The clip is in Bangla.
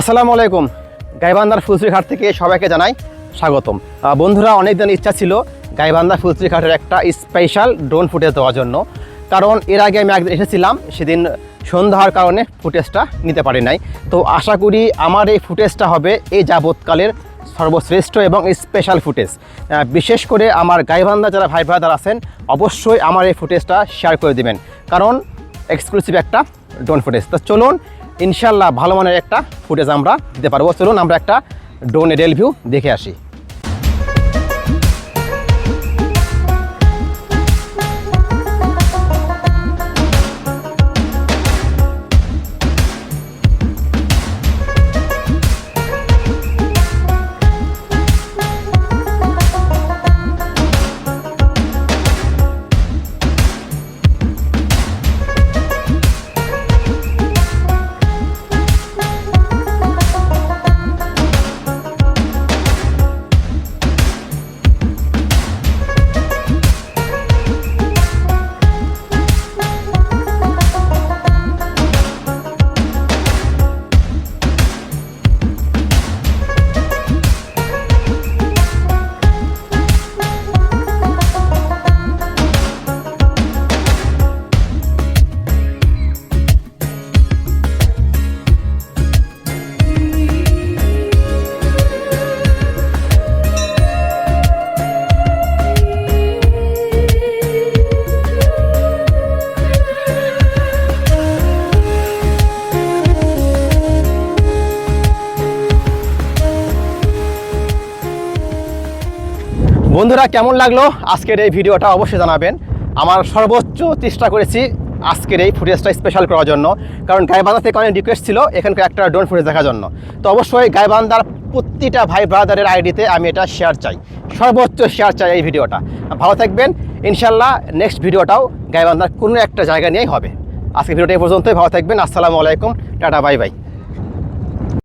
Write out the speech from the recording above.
আসসালামু আলাইকুম। গাইবান্ধার ফুলশ্রী ঘাট থেকে সবাইকে জানাই স্বাগতম। বন্ধুরা অনেক দিন ইচ্ছা ছিল গাইবান্ধা ফুলশ্রী ঘাটের একটা স্পেশাল ড্রোন ফুটেজ দেওয়ার জন্য। কারণ এর আগে আমি একদিন এসেছিলাম, সেদিন সন্ধ্যা হওয়ার কারণে ফুটেজটা নিতে পারি নাই। তো আশা করি আমার এই ফুটেজটা হবে এই যাবৎকালের সর্বশ্রেষ্ঠ এবং স্পেশাল ফুটেজ। বিশেষ করে আমার গাইবান্ধা যারা ভাই ব্রাদার আছেন, অবশ্যই আমার এই ফুটেজটা শেয়ার করে দিবেন। কারণ এক্সক্লুসিভ একটা ড্রোন ফুটেজ তো চলুন ইনশাল্লাহ ভালো মানের একটা ফুটেজ আমরা দিতে পারব। চলুন আমরা একটা ড্রোনের রেল ভিউ দেখে আসি। বন্ধুরা, কেমন লাগল? আজকের এই ভিডিওটা অবশ্যই জানাবেন। আমার সর্বোচ্চ চেষ্টা করেছি আজকের এই ফুটেজটা স্পেশাল করার জন্য। কারণ গাইবান্ধা থেকে অনেক রিকোয়েস্ট ছিল এখানকার একটা ড্রোন ফুটেজ দেখার জন্য। তো অবশ্যই গাইবান্ধার প্রতিটা ভাই ব্রাদারের আইডিতে আমি এটা শেয়ার চাই। সর্বোচ্চ শেয়ার চাই এই ভিডিওটা। ভালো থাকবেন। ইনশাল্লাহ নেক্সট ভিডিওটাও গাইবান্ধার কোনো একটা জায়গা নিয়েই হবে। আজকে ভিডিওটা এই পর্যন্তই। ভালো থাকবেন। আসসালামু আলাইকুম। Tata bye bye